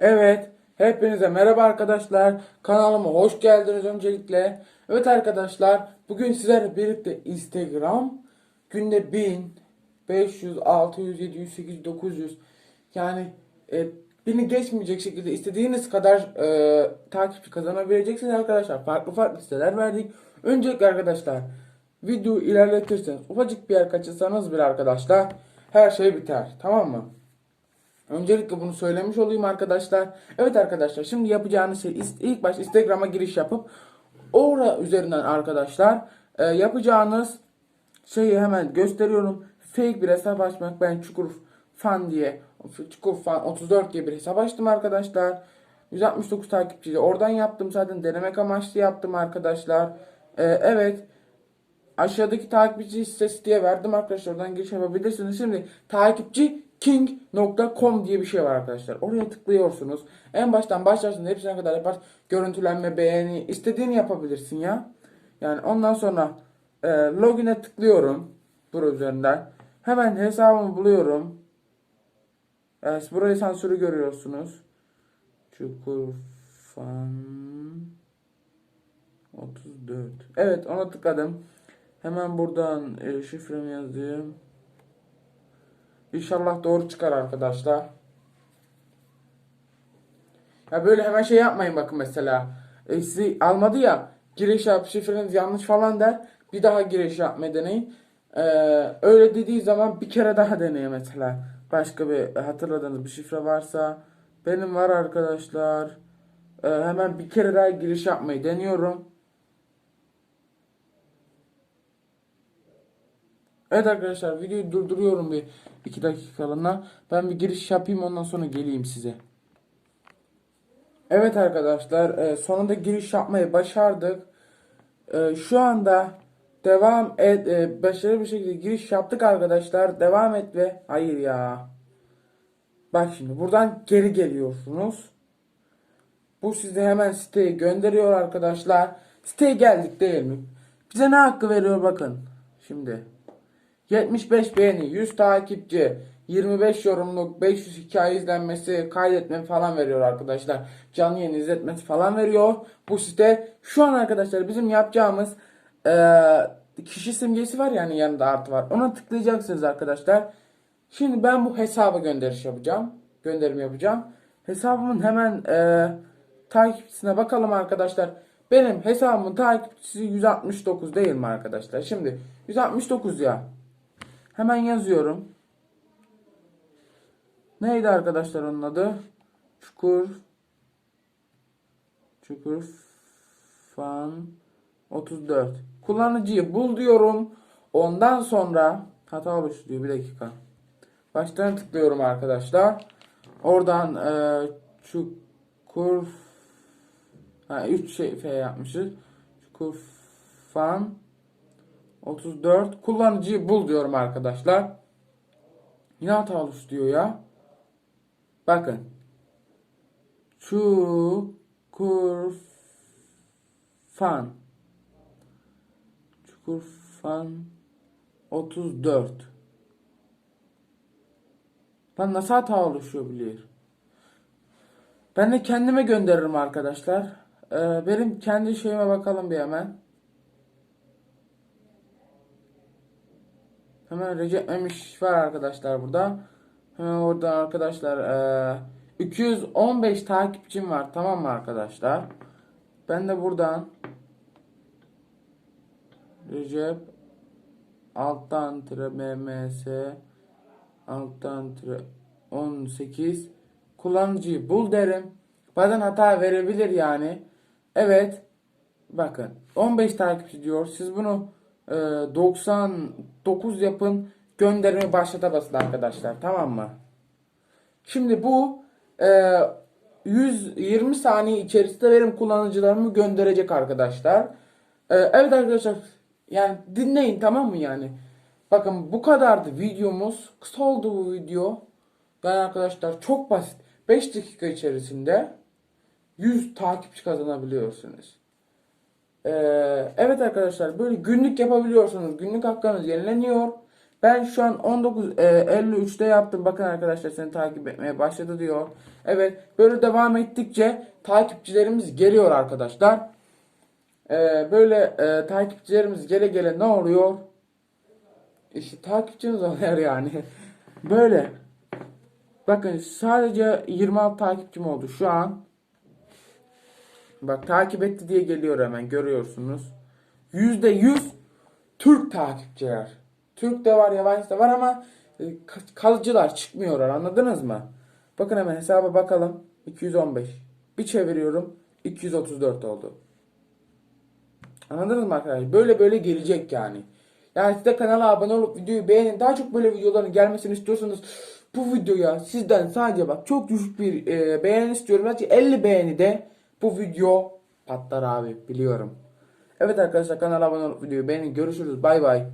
Evet, hepinize merhaba arkadaşlar. Kanalıma hoş geldiniz öncelikle. Evet arkadaşlar, bugün sizlerle birlikte Instagram günde 1000, 500, 600, 700, 800, 900 yani e, bini geçmeyecek şekilde istediğiniz kadar e, takipçi kazanabileceksiniz arkadaşlar. Farklı farklı siteler verdik. Öncelikle arkadaşlar video ilerletirseniz ufacık bir yer kaçırsanız bir arkadaşlar her şey biter. Tamam mı? Öncelikle bunu söylemiş olayım arkadaşlar. Evet arkadaşlar şimdi yapacağınız şey ilk baş Instagram'a giriş yapıp orada üzerinden arkadaşlar e, yapacağınız şeyi hemen gösteriyorum. Fake bir hesap açmak. Ben Çukur Fan diye Çukur Fan 34 diye bir hesap açtım arkadaşlar. 169 takipçiyle oradan yaptım zaten denemek amaçlı yaptım arkadaşlar. E, evet aşağıdaki takipçi sitesi diye verdim arkadaşlar. Oradan giriş yapabilirsiniz. Şimdi takipçi king.com diye bir şey var arkadaşlar. Oraya tıklıyorsunuz. En baştan başlarsınız. Hepsine kadar yapar. Görüntülenme, beğeni, istediğini yapabilirsin ya. Yani ondan sonra e, login'e tıklıyorum. Bura üzerinden. Hemen hesabımı buluyorum. Evet, burayı sansürü görüyorsunuz. Çukurfan 34. Evet ona tıkladım. Hemen buradan e, şifremi yazayım. İnşallah doğru çıkar arkadaşlar. Ya böyle hemen şey yapmayın bakın mesela. E, sizi almadı ya giriş yap şifreniz yanlış falan der. Bir daha giriş yapmayı deneyin. E, öyle dediği zaman bir kere daha deneyin mesela. Başka bir hatırladığınız bir şifre varsa. Benim var arkadaşlar. E, hemen bir kere daha giriş yapmayı deniyorum. Evet arkadaşlar videoyu durduruyorum bir iki dakikalığına. Ben bir giriş yapayım ondan sonra geleyim size. Evet arkadaşlar e, sonunda giriş yapmayı başardık. E, Şu anda devam et e, başarılı bir şekilde giriş yaptık arkadaşlar. Devam et ve hayır ya. Bak şimdi buradan geri geliyorsunuz. Bu sizi hemen siteye gönderiyor arkadaşlar. Siteye geldik değil mi? Bize ne hakkı veriyor bakın. Şimdi 75 beğeni, 100 takipçi, 25 yorumluk, 500 hikaye izlenmesi, kaydetme falan veriyor arkadaşlar. Canlı yayın izletmesi falan veriyor. Bu site şu an arkadaşlar bizim yapacağımız eee, kişi simgesi var yani yanında artı var. Ona tıklayacaksınız arkadaşlar. Şimdi ben bu hesaba gönderiş yapacağım. Gönderim yapacağım. Hesabımın hemen eee takipçisine bakalım arkadaşlar. Benim hesabımın takipçisi 169 değil mi arkadaşlar? Şimdi 169 ya. Hemen yazıyorum. Neydi arkadaşlar onun adı? Çukur Çukur Fan 34. Kullanıcıyı bul diyorum. Ondan sonra hata oluşturuyor bir dakika. Baştan tıklıyorum arkadaşlar. Oradan e, Çukur ha 3 şey F yapmışız. Çukur Fan 34 kullanıcıyı bul diyorum arkadaşlar. Yine hata oluşturuyor ya. Bakın. Çukurfan. Çukurfan 34. Lan nasıl hata oluşuyor bilir. Ben de kendime gönderirim arkadaşlar. Ee, benim kendi şeyime bakalım bir hemen. Hemen Recep Memiş var arkadaşlar burada. Hemen orada arkadaşlar eee, 215 takipçim var tamam mı arkadaşlar? Ben de buradan Recep alttan tire MMS alttan tire 18 kullanıcıyı bul derim. Bazen hata verebilir yani. Evet. Bakın 15 takipçi diyor. Siz bunu e, 99 yapın. Gönderimi başlata basın arkadaşlar. Tamam mı? Şimdi bu e, 120 saniye içerisinde benim kullanıcılarımı gönderecek arkadaşlar. E, evet arkadaşlar yani dinleyin tamam mı yani? Bakın bu kadardı videomuz. Kısa oldu bu video. Yani arkadaşlar çok basit. 5 dakika içerisinde 100 takipçi kazanabiliyorsunuz. Ee, evet arkadaşlar böyle günlük yapabiliyorsunuz. Günlük hakkınız yenileniyor. Ben şu an 19.53'te yaptım. Bakın arkadaşlar seni takip etmeye başladı diyor. Evet böyle devam ettikçe takipçilerimiz geliyor arkadaşlar. Ee, böyle e, takipçilerimiz gele gele ne oluyor? İşte takipçimiz oluyor yani. Böyle. Bakın sadece 26 takipçim oldu şu an. Bak takip etti diye geliyor hemen görüyorsunuz. %100 Türk takipçiler. Türk de var yabancı da var ama e, ka- kalıcılar çıkmıyorlar anladınız mı? Bakın hemen hesaba bakalım. 215. Bir çeviriyorum. 234 oldu. Anladınız mı arkadaşlar? Böyle böyle gelecek yani. Yani siz de kanala abone olup videoyu beğenin. Daha çok böyle videoların gelmesini istiyorsanız bu videoya sizden sadece bak çok düşük bir e, beğeni istiyorum. Sadece 50 beğeni de bu video patlar abi biliyorum. Evet arkadaşlar kanala abone olup videoyu beğenin. Görüşürüz. Bay bay.